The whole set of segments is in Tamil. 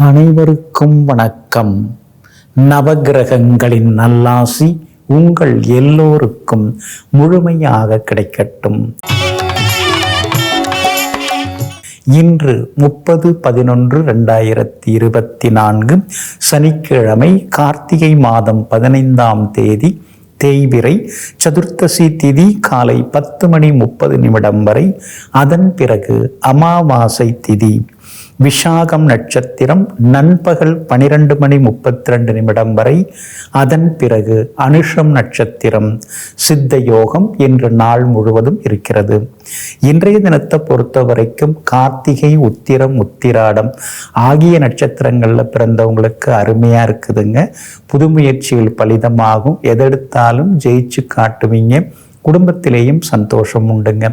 அனைவருக்கும் வணக்கம். நவகிரகங்களின் நல்லாசி உங்கள் எல்லோருக்கும் முழுமையாக கிடைக்கட்டும். இன்று முப்பது பதினொன்று ரெண்டாயிரத்தி இருபத்தி நான்கு சனிக்கிழமை கார்த்திகை மாதம் பதினைந்தாம் தேதி தேய்பிரை சதுர்த்தசி திதி காலை பத்து மணி முப்பது நிமிடம் வரை. அதன் பிறகு அமாவாசை திதி. விஷாகம் நட்சத்திரம் நண்பகல் பனிரெண்டு மணி முப்பத்தி ரெண்டு நிமிடம் வரை. அதன் பிறகு அனுஷம் நட்சத்திரம் சித்த யோகம் இன்று நாள் முழுவதும் இருக்கிறது. இன்றைய தினத்தை பொறுத்த வரைக்கும் கார்த்திகை உத்திரம் உத்திராடம் ஆகிய நட்சத்திரங்களில் பிறந்தவங்களுக்கு அருமையாக இருக்குதுங்க. புது முயற்சிகள் பலிதமாகும். எதெடுத்தாலும் ஜெயிச்சு காட்டுவீங்க. குடும்பத்திலேயும் சந்தோஷம் உண்டுங்க.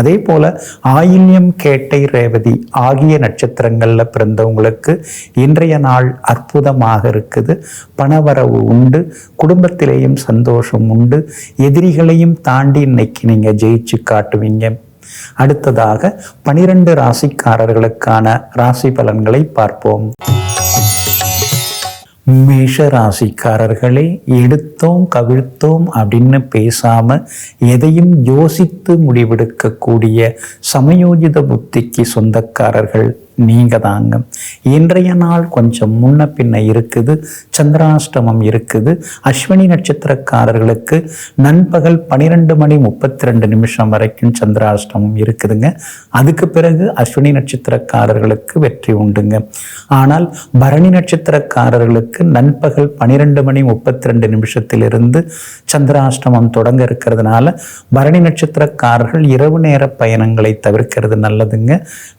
அதே போல ஆயில்யம் கேட்டை ரேவதி ஆகிய நட்சத்திரங்கள்ல பிறந்தவங்களுக்கு இன்றைய நாள் அற்புதமாக இருக்குது. பணவரவு உண்டு குடும்பத்திலேயும் சந்தோஷம் உண்டு எதிரிகளையும் தாண்டி இன்னைக்கு நீங்க ஜெயிச்சு காட்டுவீங்க. அடுத்ததாக பனிரெண்டு ராசிக்காரர்களுக்கான ராசி பலன்களை பார்ப்போம். மேஷ ராசிக்காரர்களே எடுத்தோம் கவிழ்த்தோம் அப்படின்னு பேசாம எதையும் யோசித்து முடிவெடுக்கக்கூடிய சமயோஜித புத்திக்கு சொந்தக்காரர்கள். நீங்கள் தாங்க இன்றைய நாள் கொஞ்சம் முன்ன பின்ன இருக்குது சந்திராஷ்டமம் இருக்குது. அஸ்வினி நட்சத்திரக்காரர்களுக்கு நண்பகல் பனிரெண்டு மணி முப்பத்தி ரெண்டு நிமிஷம் வரைக்கும் சந்திராஷ்டமம் இருக்குதுங்க. அதுக்கு பிறகு அஸ்வினி நட்சத்திரக்காரர்களுக்கு வெற்றி உண்டுங்க. ஆனால் பரணி நட்சத்திரக்காரர்களுக்கு நண்பகல் பனிரெண்டு மணி முப்பத்தி ரெண்டு நிமிஷத்திலிருந்து சந்திராஷ்டமம் தொடங்க இருக்கிறதுனால பரணி நட்சத்திரக்காரர்கள் இரவு நேர பயணங்களை தவிர்க்கிறது நல்லதுங்க.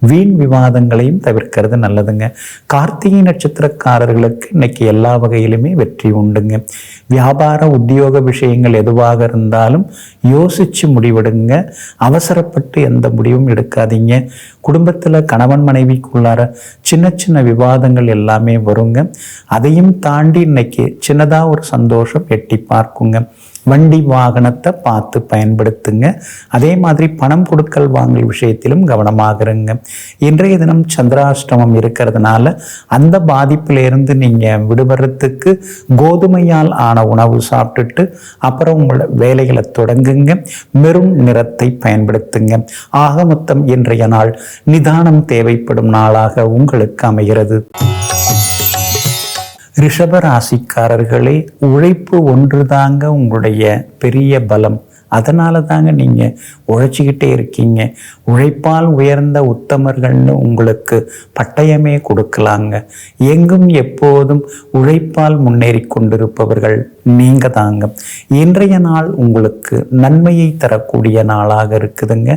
வீண் விவாதங்களை தவிர்க்கிறது நல்லதுங்க. கார்த்திகை நட்சத்திரக்காரர்களுக்கு இன்னைக்கு எல்லா வகையிலுமே வெற்றி உண்டுங்க. வியாபார உத்தியோக விஷயங்கள் எதுவாக இருந்தாலும் யோசிச்சு முடிவெடுங்க. அவசரப்பட்டு எந்த முடிவும் எடுக்காதீங்க. குடும்பத்தில் கணவன் மனைவிக்குள்ளார சின்ன சின்ன விவாதங்கள் எல்லாமே வருங்க. அதையும் தாண்டி இன்னைக்கு சின்னதாக ஒரு சந்தோஷம் எட்டி பார்க்குங்க. வண்டி வாகனத்தை பார்த்து பயன்படுத்துங்க. அதே மாதிரி பணம் கொடுக்கல் வாங்கல் விஷயத்திலும் கவனமாக இருங்க இன்றைய தினம் சந்திராஷ்டமம் இருக்கிறதுனால அந்த பாதிப்பிலிருந்து நீங்கள் விடுபடுறதுக்கு கோதுமையால் ஆன உணவு சாப்பிட்டுட்டு அப்புறம் உங்களோட வேலைகளை தொடங்குங்க. மெரும் நிறத்தை பயன்படுத்துங்க. ஆக மொத்தம் இன்றைய நாள் நிதானம் தேவைப்படும் நாளாக உங்களுக்கு அமைகிறது. ரிஷப ராசிக்காரர்களே உழைப்பு ஒன்று தாங்க உங்களுடைய பெரிய பலம். அதனால தாங்க நீங்கள் உழைச்சிக்கிட்டே இருக்கீங்க. உழைப்பால் உயர்ந்த உத்தமர்கள்னு உங்களுக்கு பட்டயமே கொடுக்கலாங்க. எங்கும் எப்போதும் உழைப்பால் முன்னேறி கொண்டிருப்பவர்கள் நீங்க தாங்க இன்றைய நாள் உங்களுக்கு நன்மையை தரக்கூடிய நாளாக இருக்குதுங்க.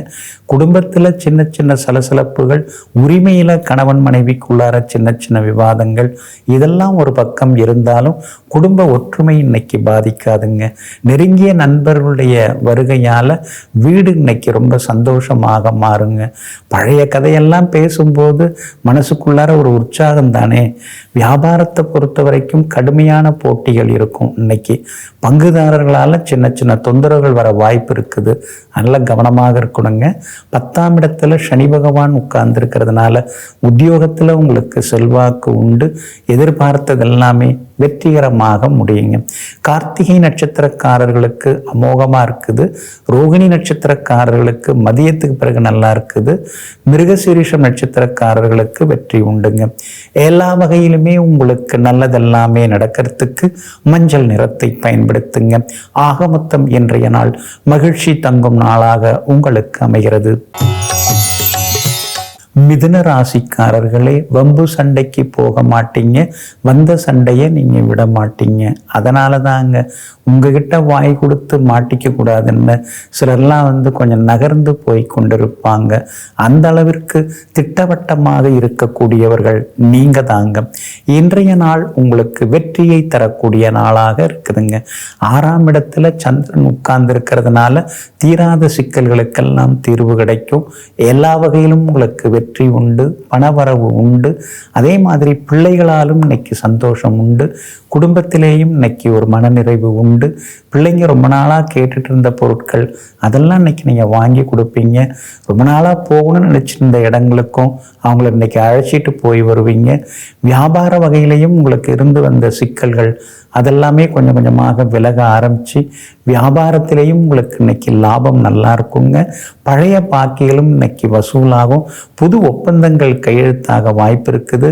குடும்பத்தில் சின்ன சின்ன சலசலப்புகள் உரிமையில் கணவன் மனைவிக்குள்ளார சின்ன சின்ன விவாதங்கள் இதெல்லாம் ஒரு பக்கம் இருந்தாலும் குடும்ப ஒற்றுமை இன்னைக்கு பாதிக்காதுங்க. நெருங்கிய நண்பர்களுடைய வருகையால் வீடு இன்னைக்கு ரொம்ப சந்தோஷமாக மாறுங்க. பழைய கதையெல்லாம் பேசும்போது மனசுக்குள்ளார ஒரு உற்சாகம் தானே வியாபாரத்தை பொறுத்த வரைக்கும் கடுமையான போட்டிகள் இருக்கும் இன்னைக்கு. இன்னைக்கு பங்குதாரர்களால் சின்ன சின்ன தொந்தரவுகள் வர வாய்ப்பு இருக்குது. நல்ல கவனமாக இருக்கணுங்க. பத்தாம் இடத்துல சனி பகவான் உட்கார்ந்து இருக்கிறதுனால உத்தியோகத்தில் உங்களுக்கு செல்வாக்கு உண்டு. எதிர்பார்த்தது எல்லாமே வெற்றிகரமாக முடியுங்க. கார்த்திகை நட்சத்திரக்காரர்களுக்கு அமோகமாக இருக்குது. ரோகிணி நட்சத்திரக்காரர்களுக்கு மதியத்துக்கு பிறகு நல்லா இருக்குது. மிருகசீரிஷம் நட்சத்திரக்காரர்களுக்கு வெற்றி உண்டுங்க. எல்லா வகையிலுமே உங்களுக்கு நல்லதெல்லாமே நடக்கிறதுக்கு மஞ்சள் நிற நிறத்தை பயன்படுத்துங்க. ஆக மொத்தம் இன்றைய நாள் மகிழ்ச்சி தங்கும் நாளாக உங்களுக்கு அமைகிறது. மிதுன ராசிக்காரர்களே வம்பு சண்டைக்கு போக மாட்டீங்க வந்த சண்டையை நீங்கள் விட மாட்டீங்க. அதனால தாங்க உங்ககிட்ட வாய் கொடுத்து மாட்டிக்க கூடாதுன்னு சிலர்லாம் வந்து கொஞ்சம் நகர்ந்து போய் கொண்டிருப்பாங்க. அந்த அளவிற்கு திட்டவட்டமாக இருக்கக்கூடியவர்கள் நீங்க தாங்க. இன்றைய நாள் உங்களுக்கு வெற்றியை தரக்கூடிய நாளாக இருக்குதுங்க. ஆறாம் இடத்துல சந்திரன் உட்கார்ந்து இருக்கிறதுனால தீராத சிக்கல்களுக்கெல்லாம் தீர்வு கிடைக்கும். எல்லா வகையிலும் உங்களுக்கு வெற்றி வெற்றி உண்டு பணவரவு உண்டு. அதே மாதிரி பிள்ளைகளாலும் இன்னைக்கு சந்தோஷம் உண்டு. குடும்பத்திலேயும் இன்னைக்கு ஒரு மனநிறைவு உண்டு. பிள்ளைங்க ரொம்ப நாளாக கேட்டுட்டு இருந்த பொருட்கள் அதெல்லாம் இன்னைக்கு நீங்கள் வாங்கி கொடுப்பீங்க. ரொம்ப நாளாக போகணும்னு நினச்சிருந்த இடங்களுக்கும் அவங்கள இன்னைக்கு அழைச்சிட்டு போய் வருவீங்க. வியாபார வகையிலையும் உங்களுக்கு இருந்து வந்த சிக்கல்கள் அதெல்லாமே கொஞ்சம் கொஞ்சமாக விலக ஆரம்பித்து வியாபாரத்திலையும் உங்களுக்கு இன்னைக்கு லாபம் நல்லா இருக்குங்க. பழைய பாக்கிகளும் இன்னைக்கு வசூலாகும். புது ஒப்பந்தங்கள் கையெழுத்தாக வாய்ப்பு இருக்குது.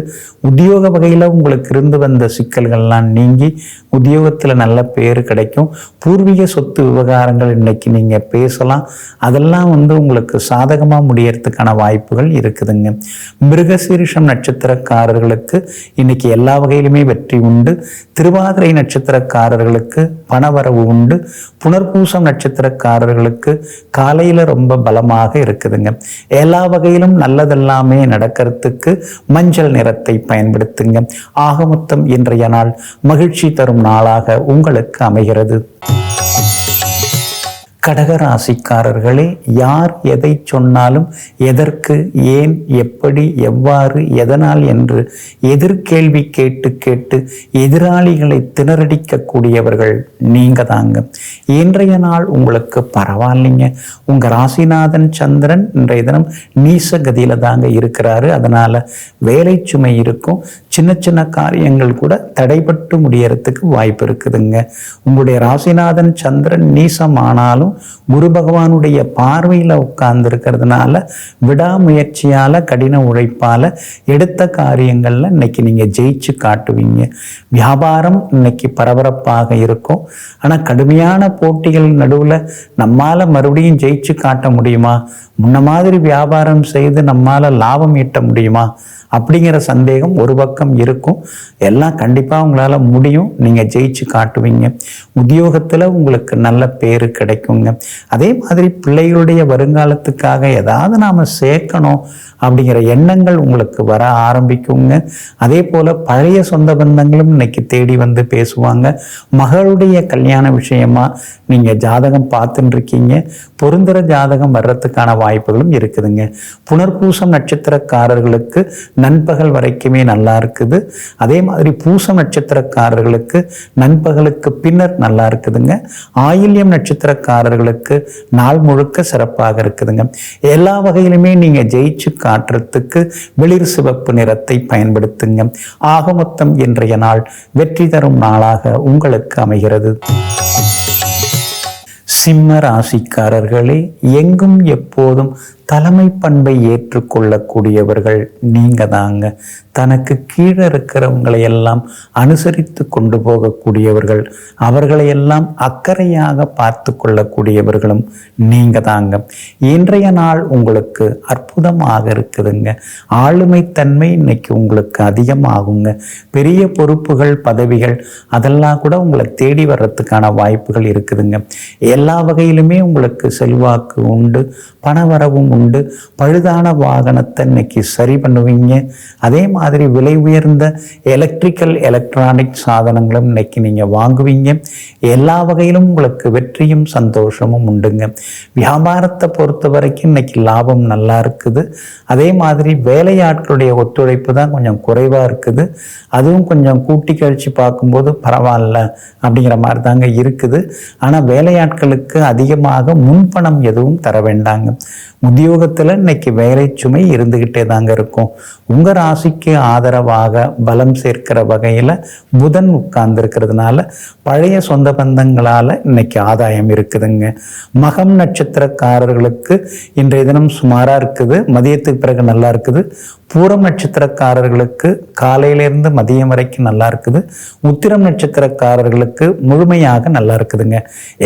உத்தியோக வகையில் உங்களுக்கு இருந்து வந்த சிக்கல்கள்லாம் நீங்கி உத்தியோகத்தில் நல்ல பேர் கிடைக்கும். பூர்வீக சொத்து விவகாரங்கள் இன்னைக்கு நீங்கள் பேசலாம். அதெல்லாம் வந்து உங்களுக்கு சாதகமாக முடியறதுக்கான வாய்ப்புகள் இருக்குதுங்க. மிருகசீரிஷம் நட்சத்திரக்காரர்களுக்கு இன்னைக்கு எல்லா வகையிலுமே வெற்றி உண்டு. திருவாதிரை நட்சத்திரக்காரர்களுக்கு பணவரவு உண்டு. புனர்பூசம் நட்சத்திரக்காரர்களுக்கு காலையில் ரொம்ப பலமாக இருக்குதுங்க. எல்லா வகையிலும் நல்லதெல்லாமே நடக்கிறதுக்கு மஞ்சள் நிறத்தை பயன்படுத்துங்க. ஆக மொத்தம் இன்றைய நாள் மகிழ்ச்சி தரும் நாளாக உங்களுக்கு அமைகிறது. கடகராசிக்காரர்களே யார் எதை சொன்னாலும் எதற்கு ஏன் எப்படி எவ்வாறு எதனால் என்று எதிர்கேள்வி கேட்டு கேட்டு எதிராளிகளை திணறடிக்கக்கூடியவர்கள் நீங்க தாங்க இன்றைய நாள் உங்களுக்கு பரவாயில்லைங்க. உங்க ராசிநாதன் சந்திரன் இன்றைய தினம் நீச கதியில தாங்க இருக்கிறாரு. அதனால வேலை சுமை இருக்கும். சின்ன சின்ன காரியங்கள் கூட தடைபட்டு முடியறதுக்கு வாய்ப்பு இருக்குதுங்க. உங்களுடைய ராசிநாதன் சந்திரன் நீசமானாலும் குரு பகவானுடைய பார்வையில் உட்கார்ந்து இருக்கிறதுனால விடாமுயற்சியால கடின உழைப்பால எடுத்த காரியங்கள்ல இன்னைக்கு நீங்க ஜெயிச்சு காட்டுவீங்க. வியாபாரம் இன்னைக்கு பரபரப்பாக இருக்கும். ஆனா கடுமையான போட்டிகள் நடுவுல நம்மால மறுபடியும் ஜெயிச்சு காட்ட முடியுமா? முன்ன மாதிரி வியாபாரம் செய்து நம்மால லாபம் ஈட்ட முடியுமா? அப்படிங்கிற சந்தேகம் ஒரு பக்கம் இருக்கும். எல்லாம் கண்டிப்பாக உங்களால் முடியும். நீங்கள் ஜெயிச்சு காட்டுவீங்க. உத்தியோகத்தில் உங்களுக்கு நல்ல பேர் கிடைக்குங்க. அதே மாதிரி பிள்ளைகளுடைய வருங்காலத்துக்காக ஏதாவது நாம் சேர்க்கணும் அப்படிங்கிற எண்ணங்கள் உங்களுக்கு வர ஆரம்பிக்குங்க. அதே போல் பழைய சொந்த பந்தங்களும் இன்னைக்கு தேடி வந்து பேசுவாங்க. மகளுடைய கல்யாண விஷயமா நீங்கள் ஜாதகம் பார்த்துட்டு இருக்கீங்க பொருந்துகிற ஜாதகம் வர்றதுக்கான வாய்ப்புகளும் இருக்குதுங்க. புனர்பூசம் நட்சத்திரக்காரர்களுக்கு நண்பகல் வரைக்குமே நல்லா இருக்குது. அதே மாதிரி பூசம் நட்சத்திரக்காரர்களுக்கு நண்பகலுக்கு பின்னர் நல்லா இருக்குதுங்க. ஆயில்யம் நட்சத்திரக்காரர்களுக்கு நாள் முழுக்க சிறப்பாக இருக்குதுங்க. எல்லா வகையிலுமே நீங்க ஜெயிச்சு காட்டுறதுக்கு வெளிர் சிவப்பு நிறத்தை பயன்படுத்துங்க. ஆக மொத்தம் இன்றைய நாள் வெற்றி தரும் நாளாக உங்களுக்கு அமைகிறது. சிம்ம ராசிக்காரர்களே எங்கும் எப்போதும் தலைமை பண்பை ஏற்றுக்கொள்ளக்கூடியவர்கள் நீங்க தாங்க தனக்கு கீழே இருக்கிறவங்களை எல்லாம் அனுசரித்து கொண்டு போகக்கூடியவர்கள் அவர்களை எல்லாம் அக்கறையாக பார்த்து கொள்ளக்கூடியவர்களும் நீங்க தாங்க இன்றைய நாள் உங்களுக்கு அற்புதமாக இருக்குதுங்க. ஆளுமைத்தன்மை இன்னைக்கு உங்களுக்கு அதிகமாகுங்க. பெரிய பொறுப்புகள் பதவிகள் அதெல்லாம் கூட உங்களை தேடி வர்றதுக்கான வாய்ப்புகள் இருக்குதுங்க. எல்லா வகையிலுமே உங்களுக்கு செல்வாக்கு உண்டு பணவரவும் உண்டு. பழுதான வாகனத்தை இன்னைக்கு சரி பண்ணுவீங்க. அதே மாதிரி விலை உயர்ந்த எலக்ட்ரிக்கல் எலக்ட்ரானிக் சாதனங்களும் இன்னைக்கு நீங்கள் வாங்குவீங்க. எல்லா வகையிலும் உங்களுக்கு வெற்றியும் சந்தோஷமும் உண்டுங்க. வியாபாரத்தை பொறுத்த வரைக்கும் இன்னைக்கு லாபம் நல்லா இருக்குது. அதே மாதிரி வேலையாட்களுடைய ஒத்துழைப்பு தான் கொஞ்சம் குறைவாக இருக்குது. அதுவும் கொஞ்சம் கூட்டி கழிச்சு பார்க்கும்போது பரவாயில்ல அப்படிங்கிற மாதிரி தாங்க இருக்குது. ஆனால் வேலையாட்களுக்கு அதிகமாக முன்பணம் எதுவும் தர வேண்டாங்க. உத்தியோகத்தில் இன்னைக்கு வேலை சுமை இருந்துக்கிட்டே தாங்க இருக்கும். உங்கள் ராசிக்கு ஆதரவாக பலம் சேர்க்கிற வகையில் புதன் உட்கார்ந்துருக்கிறதுனால பழைய சொந்த பந்தங்களால் இன்னைக்கு ஆதாயம் இருக்குதுங்க. மகம் நட்சத்திரக்காரர்களுக்கு இன்றைய தினம் சுமாராக இருக்குது. மதியத்துக்கு பிறகு நல்லா இருக்குது. பூரம் நட்சத்திரக்காரர்களுக்கு காலையிலேருந்து மதியம் வரைக்கும் நல்லா இருக்குது. உத்திரம் நட்சத்திரக்காரர்களுக்கு முழுமையாக நல்லா இருக்குதுங்க.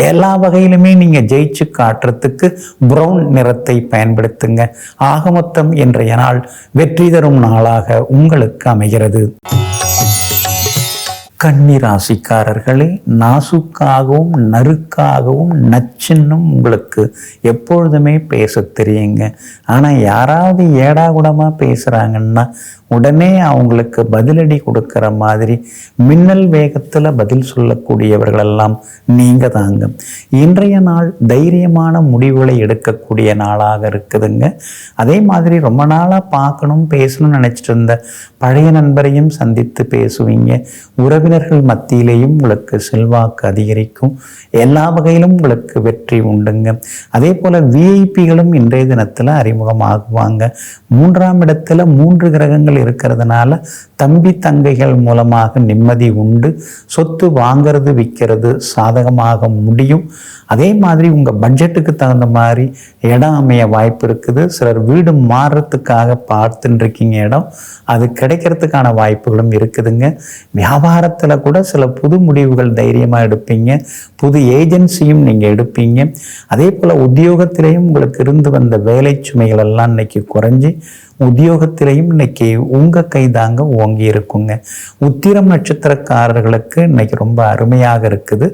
எல்லா வகையிலுமே நீங்கள் ஜெயிச்சு காட்டுறதுக்கு ப்ரௌன் நிறத்தை பயன்படுத்துங்க. ஆக மொத்தம் இன்றைய நாள் வெற்றி தரும் நாளாக உங்களுக்கு அமைகிறது. கன்னி ராசிக்காரர்களே நாசுக்காகவும் நறுக்காகவும் நச்சுன்னும் உங்களுக்கு எப்பொழுதுமே பேச தெரியுங்க. ஆனால் யாராவது ஏடாகுடமாக பேசுகிறாங்கன்னா உடனே அவங்களுக்கு பதிலடி கொடுக்கிற மாதிரி மின்னல் வேகத்தில் பதில் சொல்லக்கூடியவர்களெல்லாம் நீங்கள் தாங்க. இன்றைய நாள் தைரியமான முடிவுகளை எடுக்கக்கூடிய நாளாக இருக்குதுங்க. அதே மாதிரி ரொம்ப நாளாக பார்க்கணும் பேசணும்னு நினச்சிட்டு இருந்த பழைய நண்பரையும் சந்தித்து பேசுவீங்க. உறவினர்கள் மத்தியிலேயும் உங்களுக்கு செல்வாக்கு அதிகரிக்கும். எல்லா வகையிலும் உங்களுக்கு வெற்றி உண்டுங்க. அதே போல் விஐபிகளும் இன்றைய தினத்தில் அறிமுகமாகுவாங்க. மூன்றாம் இடத்துல மூன்று கிரகங்கள் இருக்கிறதுனால தம்பி தங்கைகள் மூலமாக நிம்மதி உண்டு. சொத்து வாங்கிறது விற்கிறது சாதகமாக முடியும். அதே மாதிரி உங்கள் பட்ஜெட்டுக்கு தகுந்த மாதிரி இடம் அமைய வாய்ப்பு இருக்குது. சிலர் வீடு மாறுறதுக்காக பார்த்துட்டு இருக்கீங்க இடம். அது கிடைக்கிறதுக்கான வாய்ப்புகளும் இருக்குதுங்க. வியாபாரத்தை வியாபாரத்தில் கூட சில புது முடிவுகள் தைரியமாக எடுப்பீங்க. புது ஏஜென்சியும் நீங்கள் எடுப்பீங்க. அதே போல் உத்தியோகத்திலேயும் உங்களுக்கு இருந்து வந்த வேலை சுமைகள் எல்லாம் இன்னைக்கு குறைஞ்சி உத்தியோகத்திலையும் இன்னைக்கு உங்க கைதாங்க ஓங்கி இருக்குங்க. உத்திரம் நட்சத்திரக்காரர்களுக்கு இன்னைக்கு ரொம்ப அருமையாக இருக்குது.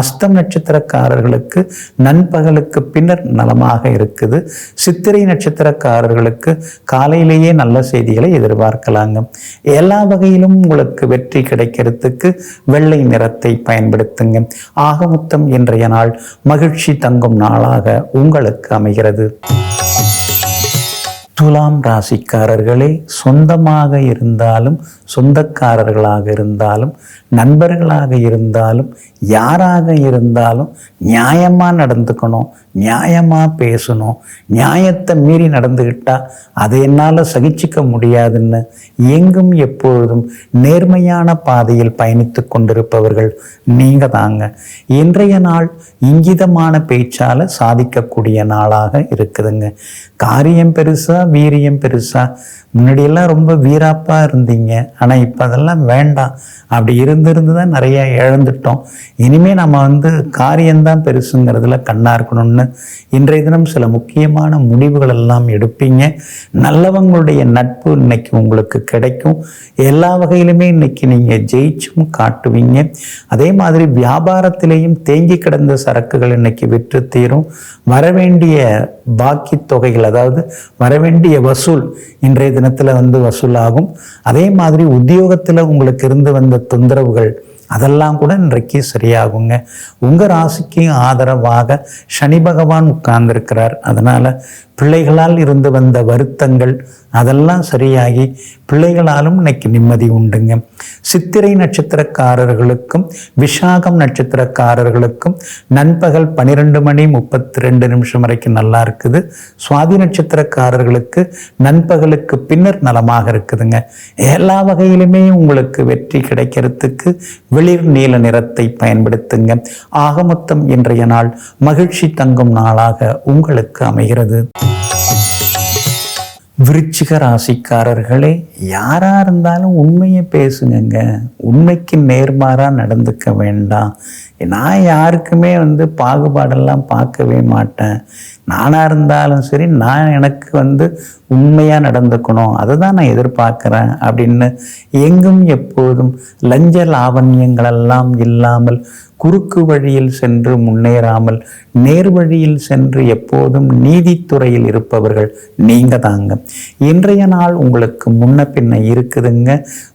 அஸ்தம் நட்சத்திரக்காரர்களுக்கு நண்பகலுக்கு பின்னர் நலமாக இருக்குது. சித்திரை நட்சத்திரக்காரர்களுக்கு காலையிலேயே நல்ல செய்திகளை எதிர்பார்க்கலாங்க. எல்லா வகையிலும் உங்களுக்கு வெற்றி கிடைக்கிறதுக்கு வெள்ளை நிறத்தை பயன்படுத்துங்க. ஆகமுத்தம் இன்றைய நாள் மகிழ்ச்சி தங்கும் நாளாக உங்களுக்கு அமைகிறது. துலாம் ராசிக்காரர்களே சொந்தமாக இருந்தாலும் சொந்தக்காரர்களாக இருந்தாலும் நண்பர்களாக இருந்தாலும் யாராக இருந்தாலும் நியாயமாக நடந்துக்கணும். நியாயமாக பேசணும். நியாயத்தை மீறி நடந்துக்கிட்டால் அதை என்னால் சகிச்சிக்க முடியாதுன்னு எங்கும் எப்பொழுதும் நேர்மையான பாதையில் பயணித்து கொண்டிருப்பவர்கள் நீங்கள் தாங்க. இன்றைய நாள் இங்கிதமான பேச்சால் சாதிக்கக்கூடிய நாளாக இருக்குதுங்க. காரியம் பெருசா வீரியம் பெருசா முன்னாடியெல்லாம் ரொம்ப வீராப்பாக இருந்தீங்க. ஆனால் இப்போ அதெல்லாம் வேண்டாம். அப்படி இருந்திருந்து தான் நிறைய இழந்துட்டோம். இனிமேல் நம்ம வந்து காரியம்தான் பெருசுங்கிறதுல கண்ணா இருக்கணும்னு இன்றைய தினம் சில முக்கியமான முடிவுகள் எல்லாம் எடுப்பீங்க. நல்லவங்களுடைய நட்பு இன்னைக்கு உங்களுக்கு கிடைக்கும். எல்லா வகையிலுமே இன்னைக்கு நீங்கள் ஜெயிச்சும் காட்டுவீங்க. அதே மாதிரி வியாபாரத்திலேயும் தேங்கி கிடந்த சரக்குகள் இன்னைக்கு விற்று தீரும். வரவேண்டிய பாக்கி தொகைகள் அதாவது வரவேண்டிய வசூல் இன்றைய தினத்தில் வந்து வசூலாகும். அதே மாதிரி உத்தியோகத்தில் உங்களுக்கு இருந்து வந்த தொந்தரவுகள் அதெல்லாம் கூட இன்றைக்கு சரியாகுங்க. உங்கள் ராசிக்கு ஆதரவாக சனி பகவான் உட்கார்ந்திருக்கிறார். அதனால் பிள்ளைகளால் இருந்து வந்த வருத்தங்கள் அதெல்லாம் சரியாகி பிள்ளைகளாலும் இன்னைக்கு நிம்மதி உண்டுங்க. சித்திரை நட்சத்திரக்காரர்களுக்கும் விஷாகம் நட்சத்திரக்காரர்களுக்கும் நண்பகல் பன்னிரெண்டு மணி முப்பத்தி ரெண்டு நிமிஷம் வரைக்கும் நல்லா இருக்குது. சுவாதி நட்சத்திரக்காரர்களுக்கு நண்பகலுக்கு பின்னர் நலமாக இருக்குதுங்க. எல்லா வகையிலுமே உங்களுக்கு வெற்றி கிடைக்கிறதுக்கு வெளிர் நீல நிறத்தை பயன்படுத்துங்க. ஆகமொத்தம் இன்றைய நாள் மகிழ்ச்சி தங்கும் நாளாக உங்களுக்கு அமைகிறது. விருச்சிக ராசிக்காரர்களே யாராக இருந்தாலும் உண்மையை பேசுங்கங்க. உண்மைக்கு நேர்மாறாக நடந்துக்க வேண்டாம். நான் யாருக்குமே வந்து பாகுபாடெல்லாம் பார்க்கவே மாட்டேன். நானாக இருந்தாலும் சரி நான் எனக்கு வந்து உண்மையாக நடந்துக்கணும். அதை தான் நான் எதிர்பார்க்குறேன் அப்படின்னு எங்கும் எப்போதும் லஞ்ச லாவண்யங்களெல்லாம் இல்லாமல் குறுக்கு வழியில் சென்று முன்னேறாமல் நேர் வழியில் சென்று எப்போதும் நீதித்துறையில் இருப்பவர்கள் நீங்க தாங்க. இன்றைய நாள் உங்களுக்கு முன்ன பின்ன இருக்குதுங்க.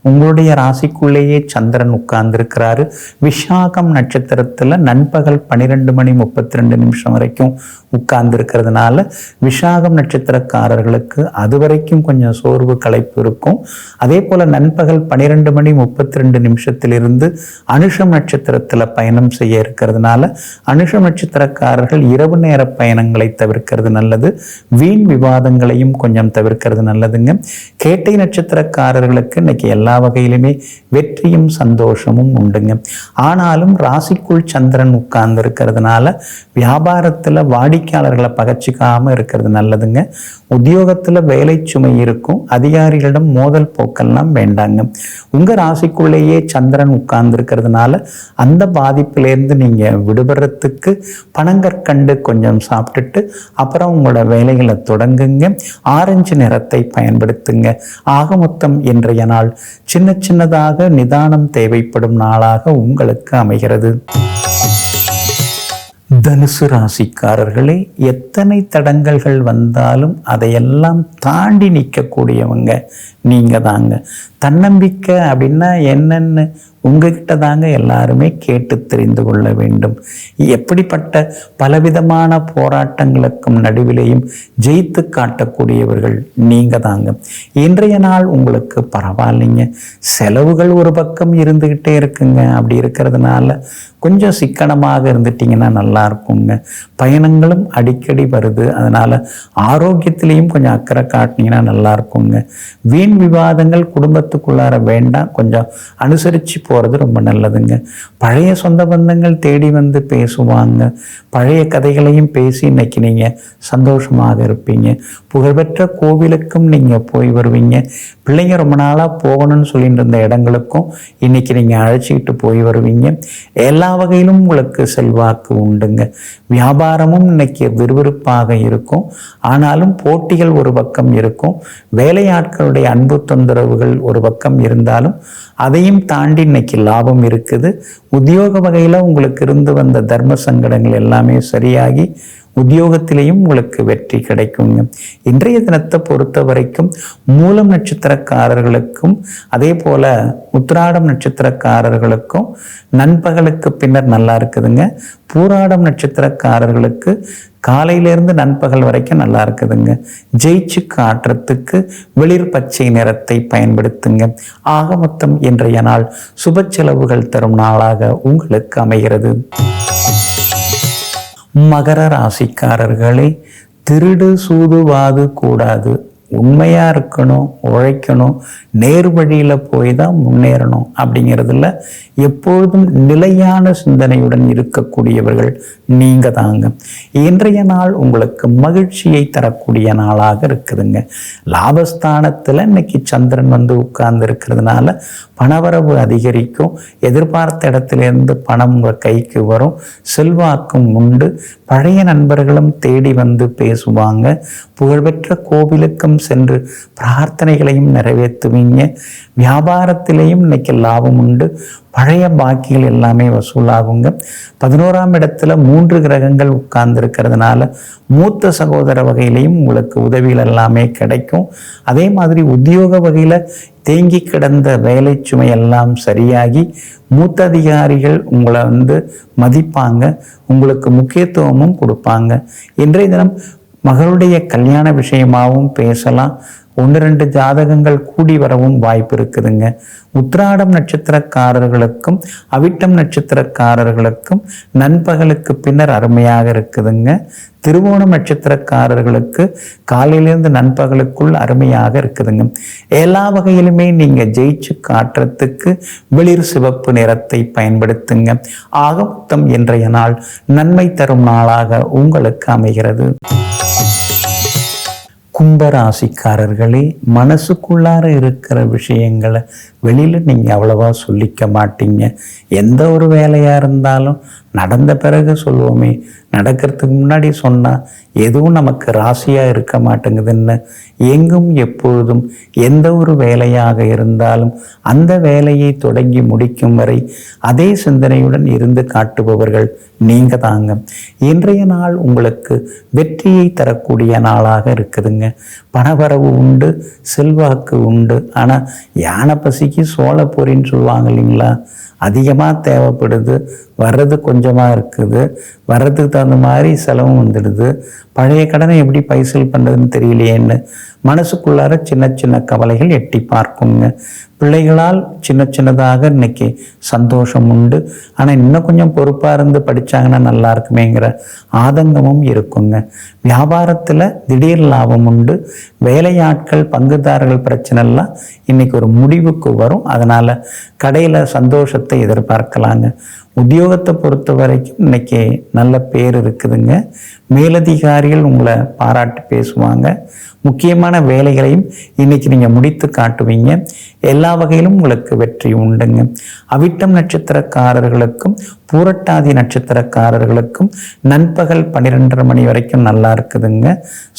உங்களுடைய ராசிக்குள்ளேயே சந்திரன் உட்கார்ந்துருக்கிறாரு. விஷாகம் நட்சத்திரத்தில் நண்பகல் பன்னிரெண்டு மணி முப்பத்தி ரெண்டு நிமிஷம் வரைக்கும் உட்கார்ந்துருக்கிறதுனால விஷாகம் நட்சத்திரக்காரர்களுக்கு அது வரைக்கும் கொஞ்சம் சோர்வு களைப்பு இருக்கும். அதே போல் நண்பகல் பன்னிரெண்டு மணி முப்பத்தி ரெண்டு நிமிஷத்திலிருந்து அனுஷம் நட்சத்திரத்தில் பயணம் செய்ய இருக்கிறதுனால அனுஷ நட்சத்திரக்காரர்கள் இரவு நேர பயணங்களை தவிர்க்கிறது நல்லது. வீண் விவாதங்களையும் கொஞ்சம் தவிர்க்கிறது நல்லதுங்க. கேட்டை நட்சத்திரக்காரர்களுக்கு இன்னைக்கு எல்லா வகையிலுமே வெற்றியும் சந்தோஷமும் உண்டுங்க. ஆனாலும் ராசிக்குள் சந்திரன் உட்கார்ந்து இருக்கிறதுனால வியாபாரத்தில் வாடிக்கையாளர்களை பகச்சிக்காமல் இருக்கிறது நல்லதுங்க. உத்தியோகத்தில் வேலை சுமை இருக்கும். அதிகாரிகளிடம் மோதல் போக்கெல்லாம் வேண்டாங்க. உங்கள் ராசிக்குள்ளேயே சந்திரன் உட்கார்ந்து இருக்கிறதுனால அந்த பாதிப்பிலேருந்து நீங்கள் விடுபடுறதுக்கு பனங்கற்கண்டு கொஞ்சம் சாப்பிட்டுட்டு அப்புறம் உங்களோட வேலைகளை தொடங்குங்க. ஆரஞ்சு நிறத்தை பயன்படுத்துங்க. ஆக மொத்தம் இன்றைய நாள் சின்ன சின்னதாக நிதானம் தேவைப்படும் நாளாக உங்களுக்கு அமைகிறது. தனுசு ராசிக்காரர்களே எத்தனை தடங்கல்கள் வந்தாலும் அதையெல்லாம் தாண்டி நிற்கக்கூடியவங்க. நீங்கள் தாங்க. தன்னம்பிக்கை அப்படின்னா என்னன்னு உங்ககிட்ட தாங்க எல்லாருமே கேட்டு தெரிந்து கொள்ள வேண்டும். எப்படிப்பட்ட பலவிதமான போராட்டங்களுக்கும் நடுவிலேயும் ஜெயித்து காட்டக்கூடியவர்கள் நீங்கள் தாங்க. இன்றைய நாள் உங்களுக்கு பரவாயில்லைங்க. செலவுகள் ஒரு பக்கம் இருந்துக்கிட்டே இருக்குங்க. அப்படி இருக்கிறதுனால கொஞ்சம் சிக்கனமாக இருந்துட்டிங்கன்னா நல்லா இருக்குங்க. பயணங்களும் அடிக்கடி வருது. அதனால் ஆரோக்கியத்திலையும் கொஞ்சம் அக்கறை காட்டினீங்கன்னா நல்லா இருக்குங்க. வீண் விவாதங்கள் குடும்பத்துக்குள்ளார வேண்டாம். கொஞ்சம் அனுசரித்து போகிறது ரொம்ப நல்லதுங்க. பழைய சொந்த பந்தங்கள் தேடி வந்து பேசுவாங்க. பழைய கதைகளையும் பேசி இன்னைக்கு நீங்கள் சந்தோஷமாக இருப்பீங்க. புகழ்பெற்ற கோவிலுக்கும் நீங்கள் போய் வருவீங்க. பிள்ளைங்க ரொம்ப நாளாக போகணும்னு சொல்லிட்டு இருந்த இடங்களுக்கும் இன்னைக்கு நீங்கள் அழைச்சிக்கிட்டு போய் வருவீங்க. எல்லா வகையிலும் உங்களுக்கு செல்வாக்கு உண்டுங்க. வியாபாரமும் இன்னைக்கு விறுவிறுப்பாக இருக்கும். ஆனாலும் போட்டிகள் ஒரு பக்கம் இருக்கும். வேலையாட்களுடைய அன்பு தொந்தரவுகள் ஒரு பக்கம் இருந்தாலும் அதையும் தாண்டி இன்னைக்கு லாபம் இருக்குது. உத்தியோக வகையில் உங்களுக்கு இருந்து வந்த தர்ம சங்கடங்கள் எல்லாமே சரியாகி உத்தியோகத்திலையும் உங்களுக்கு வெற்றி கிடைக்குங்க. இன்றைய தினத்தை பொறுத்த வரைக்கும் மூலம் நட்சத்திரக்காரர்களுக்கும் அதே போல உத்திராடம் நட்சத்திரக்காரர்களுக்கும் நண்பகலுக்கு பின்னர் நல்லா இருக்குதுங்க. பூராடம் நட்சத்திரக்காரர்களுக்கு காலையிலேருந்து நண்பகல் வரைக்கும் நல்லா இருக்குதுங்க. ஜெயிச்சு காட்டுறதுக்கு வெளிர் பச்சை நிறத்தை பயன்படுத்துங்க. ஆக மொத்தம் இன்றைய நாள் சுப செலவுகள் தரும் நாளாக உங்களுக்கு அமைகிறது. மகர ராசிக்காரர்களே திருடு சூதுவாது கூடாது. உண்மையாக இருக்கணும் உழைக்கணும் நேர் வழியில் போய் தான் முன்னேறணும் அப்படிங்கிறதுல எப்பொழுதும் நிலையான சிந்தனையுடன் இருக்கக்கூடியவர்கள் நீங்கள் தாங்க. இன்றைய நாள் உங்களுக்கு மகிழ்ச்சியை தரக்கூடிய நாளாக இருக்குதுங்க. லாபஸ்தானத்தில் இன்னைக்கு சந்திரன் வந்து உட்கார்ந்து இருக்கிறதுனால பணவரவு அதிகரிக்கும். எதிர்பார்த்த இடத்திலிருந்து பணம் உங்கள் கைக்கு வரும். செல்வாக்கும் உண்டு. பழைய நண்பர்களும் தேடி வந்து பேசுவாங்க. புகழ்பெற்ற கோவிலுக்கும் சென்று பிரார்த்தனைகளையும் நிறைவேற்றுவீங்க. வியாபாரத்திலையும் இன்னைக்கு லாபம் உண்டு. பழைய பாக்கிகள் எல்லாமே வசூலாகுங்க. பதினோராம் இடத்துல மூன்று கிரகங்கள் உட்கார்ந்து இருக்கிறதுனால மூத்த சகோதர வகையிலையும் உங்களுக்கு உதவிகள் எல்லாமே கிடைக்கும். அதே மாதிரி உத்தியோக வகையில் தேங்கி கிடந்த வேலை சுமை எல்லாம் சரியாகி மூத்த அதிகாரிகள் உங்களை வந்து மதிப்பாங்க உங்களுக்கு முக்கியத்துவமும் கொடுப்பாங்க. இன்றைய தினம் மகளுடைய கல்யாண விஷயமாகவும் பேசலாம். ஒன்று ரெண்டு ஜாதகங்கள் கூடி வரவும் வாய்ப்பு இருக்குதுங்க. உத்ராடம் நட்சத்திரக்காரர்களுக்கும் அவிட்டம் நட்சத்திரக்காரர்களுக்கும் நண்பகலுக்கு பின்னர் அருமையாக இருக்குதுங்க. திருவோணம் நட்சத்திரக்காரர்களுக்கு காலையிலிருந்து நண்பகலுக்குள் அருமையாக இருக்குதுங்க. எல்லா வகையிலுமே நீங்கள் ஜெயிச்சு காட்டுறதுக்கு வெளிர் சிவப்பு நிறத்தை பயன்படுத்துங்க. ஆக மொத்தம் இன்றைய நாள் நன்மை தரும் நாளாக உங்களுக்கு அமைகிறது. கும்பராசிக்காரர்களே மனசுக்குள்ளார இருக்கிற விஷயங்களை வெளியில் நீங்கள் அவ்வளவா சொல்லிக்க மாட்டீங்க. எந்த ஒரு வேலையாக இருந்தாலும் நடந்த பிறகு சொல்லுவோமே. நடக்கிறதுக்கு முன்னாடி சொன்னால் எதுவும் நமக்கு ராசியாக இருக்க மாட்டேங்குதுன்னு எங்கும் எப்பொழுதும் எந்த ஒரு வேலையாக இருந்தாலும் அந்த வேலையை தொடங்கி முடிக்கும் வரை அதே சிந்தனையுடன் இருந்து காட்டுபவர்கள் நீங்கள் தாங்க. இன்றைய நாள் உங்களுக்கு வெற்றியை தரக்கூடிய நாளாக இருக்குதுங்க. பணவரவு உண்டு செல்வாக்கு உண்டு. ஆனால் யானை பசிக்கு சோளப்பொரின்னு சொல்லுவாங்க இல்லைங்களா? அதிகமாக தேவைப்படுது வர்றது கொஞ்சமாக இருக்குது வர்றதுக்கு தகுந்த மாதிரி செலவும் வந்துடுது. பழைய கடனை எப்படி பைசல் பண்ணுறதுன்னு தெரியலையேன்னு மனசுக்குள்ளார சின்ன சின்ன கவலைகள் எட்டி பார்க்குங்க. பிள்ளைகளால் சின்ன சின்னதாக இன்னைக்கு சந்தோஷம் உண்டு. ஆனால் இன்னும் கொஞ்சம் பொறுப்பாக இருந்து படித்தாங்கன்னா நல்லா இருக்குமேங்கிற ஆதங்கமும் இருக்குங்க. வியாபாரத்தில் திடீர் லாபம் உண்டு. வேலையாட்கள் பங்குதாரர்கள் பிரச்சனைலாம் இன்னைக்கு ஒரு முடிவுக்கு வரும். அதனால் கடையில் சந்தோஷத்தை எதிர்பார்க்கலாங்க. உத்தியோகத்தை பொறுத்த வரைக்கும் இன்னைக்கு நல்ல பேர் இருக்குதுங்க. மேலதிகாரிகள் உங்களை பாராட்டி பேசுவாங்க. முக்கியமான வேலைகளையும் இன்னைக்கு நீங்கள் முடித்து காட்டுவீங்க. எல்லா வகையிலும் உங்களுக்கு வெற்றி உண்டுங்க. அவிட்டம் நட்சத்திரக்காரர்களுக்கும் பூரட்டாதி நட்சத்திரக்காரர்களுக்கும் நண்பகல் பன்னிரெண்டரை மணி வரைக்கும் நல்லா இருக்குதுங்க.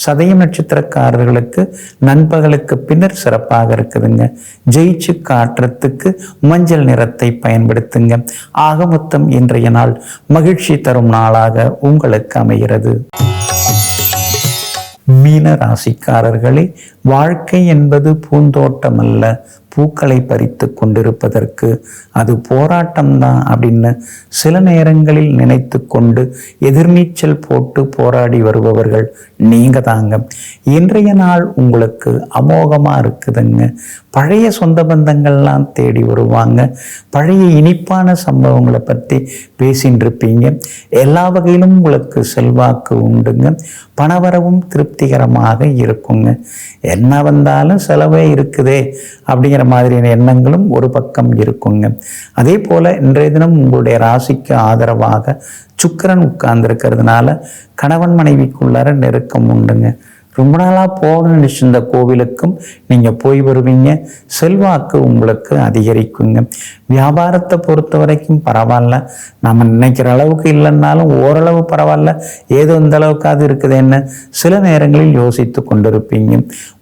சதயம் நட்சத்திரக்காரர்களுக்கு நண்பகலுக்கு பின்னர் சிறப்பாக இருக்குதுங்க. ஜெயிச்சு காட்டுறதுக்கு மஞ்சள் நிறத்தை பயன்படுத்துங்க. ஆக நிமித்தம் இன்றைய நாள் மகிழ்ச்சி தரும் நாளாக உங்களுக்கு அமைகிறது. மீன ராசிக்காரர்களே வாழ்க்கை என்பது பூந்தோட்டம் அல்ல பூக்களை பறித்து கொண்டிருப்பதற்கு அது போராட்டம்தான் அப்படின்னு சில நேரங்களில் நினைத்து கொண்டு எதிர்நீச்சல் போட்டு போராடி வருபவர்கள் நீங்க தாங்க. இன்றைய நாள் உங்களுக்கு அமோகமாக இருக்குதுங்க. பழைய சொந்த பந்தங்கள்லாம் தேடி வருவாங்க. பழைய இனிப்பான சம்பவங்களை பற்றி பேசின்னு இருப்பீங்க எல்லா வகையிலும் உங்களுக்கு செல்வாக்கு உண்டுங்க. பணவரவும் திருப்திகரமாக இருக்குங்க. என்ன வந்தாலும் செலவே இருக்குதே அப்படிங்கிற மாதிரியான எண்ணங்களும் ஒரு பக்கம் இருக்குங்க. அதே போல் இன்றைய தினம் உங்களுடைய ராசிக்கு ஆதரவாக சுக்கிரன் உட்கார்ந்துருக்கிறதுனால கணவன் மனைவிக்குள்ளார நெருக்கம் உண்டுங்க. ரொம்ப நாளாக போகணும்னு நினச்சிருந்த கோவிலுக்கும் நீங்கள் போய் வருவீங்க. செல்வாக்கு உங்களுக்கு அதிகரிக்குங்க. வியாபாரத்தை பொறுத்த வரைக்கும் பரவாயில்ல. நம்ம நினைக்கிற அளவுக்கு இல்லைன்னாலும் ஓரளவு பரவாயில்ல. ஏதோ இந்த அளவுக்காவது இருக்குது என்ன சில நேரங்களில் யோசித்து கொண்டிருப்பீங்க.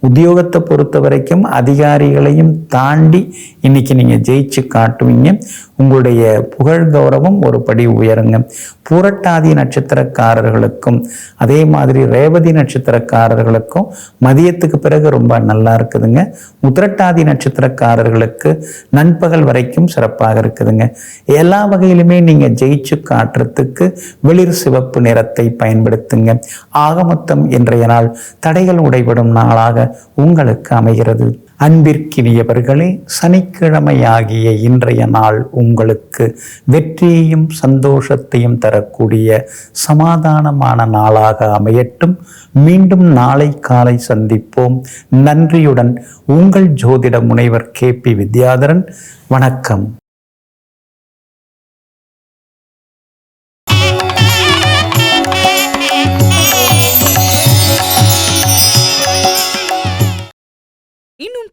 உத்தியோகத்தை பொறுத்த வரைக்கும் அதிகாரிகளையும் தாண்டி இன்னைக்கு நீங்கள் ஜெயிச்சு காட்டுவீங்க. உங்களுடைய புகழ் கௌரவம் ஒரு படி உயருங்க. பூரட்டாதி நட்சத்திரக்காரர்களுக்கும் அதே மாதிரி ரேவதி நட்சத்திரக்காரர்களுக்கும் மதியத்துக்கு பிறகு ரொம்ப நல்லா இருக்குதுங்க. உத்திரட்டாதி நட்சத்திரக்காரர்களுக்கு நண்பகல் வரைக்கும் சிறப்பாக இருக்குதுங்க. எல்லா வகையிலுமே நீங்கள் ஜெயிச்சு காட்டுறதுக்கு வெளிர் சிவப்பு நிறத்தை பயன்படுத்துங்க. ஆக மொத்தம் இன்றைய நாள் தடைகள் உடைபடும் நாளாக உங்களுக்கு அமைகிறது. அன்பிற்கினியவர்களே சனிக்கிழமையாகிய இன்றைய நாள் உங்களுக்கு வெற்றியையும் சந்தோஷத்தையும் தரக்கூடிய சமாதானமான நாளாக அமையட்டும். மீண்டும் நாளை காலை சந்திப்போம். நன்றியுடன் உங்கள் ஜோதிட முனைவர் கே பி வித்யாதரன். வணக்கம்.